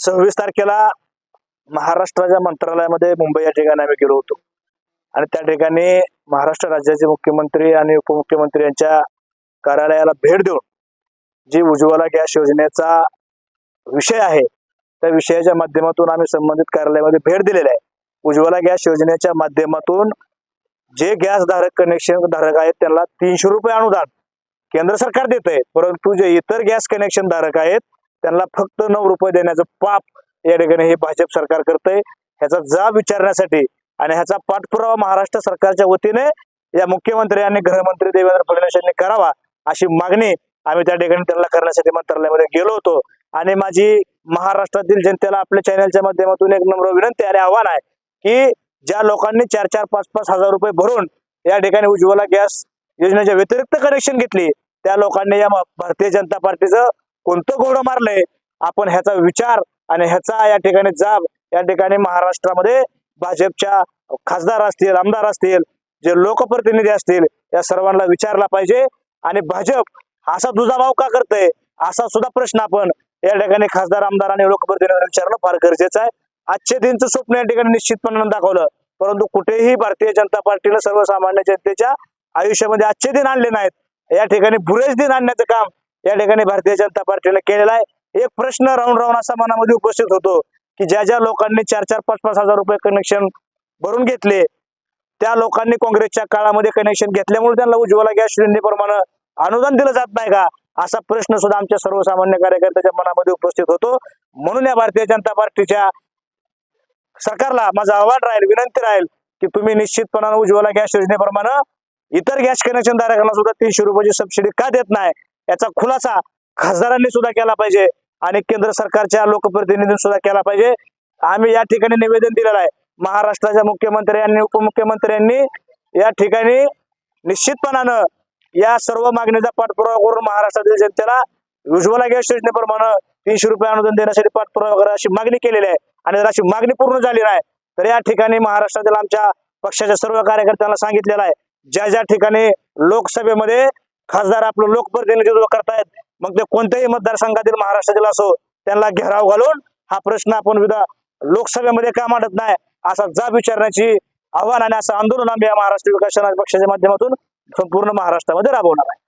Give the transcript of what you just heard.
सव्वीस तारखेला महाराष्ट्राच्या मंत्रालयामध्ये मुंबई या ठिकाणी आम्ही गेलो होतो. आणि त्या ठिकाणी महाराष्ट्र राज्याचे मुख्यमंत्री आणि उपमुख्यमंत्री यांच्या कार्यालयाला भेट देऊन जी उज्ज्वला गॅस योजनेचा विषय आहे त्या विषयाच्या माध्यमातून आम्ही संबंधित कार्यालयामध्ये भेट दिलेली आहे. उज्ज्वला गॅस योजनेच्या माध्यमातून जे गॅस धारक कनेक्शन धारक आहेत त्यांना तीनशे रुपये अनुदान केंद्र सरकार देत आहे परंतु जे इतर गॅस कनेक्शन धारक आहेत त्यांना फक्त नऊ रुपये देण्याचं पाप या ठिकाणी हे भाजप सरकार करतंय. ह्याचा जाब विचारण्यासाठी आणि ह्याचा पाठपुरावा महाराष्ट्र सरकारच्या वतीने या मुख्यमंत्री आणि गृहमंत्री देवेंद्र फडणवीस यांनी करावा अशी मागणी आम्ही त्या ठिकाणी त्यांना करण्यासाठी मंत्रालयामध्ये गेलो होतो. आणि माझी महाराष्ट्रातील जनतेला आपल्या चॅनलच्या माध्यमातून एक नम्र विनंती आणि आव्हान आहे की ज्या लोकांनी चार चार पाच पाच हजार रुपये भरून या ठिकाणी उज्ज्वला गॅस योजनेच्या व्यतिरिक्त कनेक्शन घेतली त्या लोकांनी या भारतीय जनता पार्टीचं कोणतं घोडं मारलंय आपण ह्याचा विचार आणि ह्याचा या ठिकाणी जाब या ठिकाणी महाराष्ट्रामध्ये भाजपच्या खासदार असतील आमदार असतील जे लोकप्रतिनिधी असतील या सर्वांना विचारला पाहिजे. आणि भाजप असा दुजाभाव का करतंय? असा सुद्धा प्रश्न आपण या ठिकाणी खासदार आमदार आणि लोकप्रतिनिधींना विचारणं फार गरजेचं आहे. आजचे दिनचं स्वप्न या ठिकाणी निश्चितपणे दाखवलं. परंतु कुठेही भारतीय जनता पार्टीनं सर्वसामान्य जनतेच्या आयुष्यामध्ये आजचे दिन आणले नाहीत. या ठिकाणी बुरेच दिन आणण्याचं काम या ठिकाणी भारतीय जनता पार्टीने केलेला आहे. एक प्रश्न राहून राहून असा मनामध्ये उपस्थित होतो की ज्या ज्या लोकांनी चार चार पाच पाच हजार रुपये कनेक्शन भरून घेतले त्या लोकांनी काँग्रेसच्या काळामध्ये कनेक्शन घेतल्यामुळे त्यांना उज्ज्वला गॅस योजनेप्रमाणे अनुदान दिलं जात नाही का? असा प्रश्न सुद्धा आमच्या सर्वसामान्य कार्यकर्त्याच्या मनामध्ये उपस्थित होतो. म्हणून या भारतीय जनता पार्टीच्या सरकारला माझं आव्हान राहील विनंती राहील की तुम्ही निश्चितपणानं उज्ज्वला गॅस योजनेप्रमाणे इतर गॅस कनेक्शन धारकांना सुद्धा तीनशे रुपयाची सबसिडी का देत नाही? याचा खुलासा खासदारांनी सुद्धा केला पाहिजे आणि केंद्र सरकारच्या लोकप्रतिनिधींनी सुद्धा केला पाहिजे. आम्ही या ठिकाणी निवेदन दिलेलं आहे. महाराष्ट्राच्या मुख्यमंत्र्यांनी उपमुख्यमंत्र्यांनी या ठिकाणी निश्चितपणानं या सर्व मागणीचा पाठपुरावा करून महाराष्ट्रातील जनतेला उज्ज्वला गॅस योजनेप्रमाणे तीनशे रुपये अनुदान देण्यासाठी पाठपुरावा करा अशी मागणी केलेली आहे. आणि जर अशी मागणी पूर्ण झाली नाही तर या ठिकाणी महाराष्ट्रातील आमच्या पक्षाच्या सर्व कार्यकर्त्यांना सांगितलेलं आहे. ज्या ज्या ठिकाणी लोकसभेमध्ये खासदार आपलं लोकप्रतिनिधित्व करतायत. मग ते कोणत्याही मतदारसंघातील महाराष्ट्रातील असो त्यांना घेराव घालून हा प्रश्न आपण विधा लोकसभेमध्ये का मांडत नाही असा जाब विचारण्याची आव्हान आणि असं आंदोलन आम्ही या महाराष्ट्र विकास पक्षाच्या माध्यमातून संपूर्ण महाराष्ट्रामध्ये राबवणार आहे.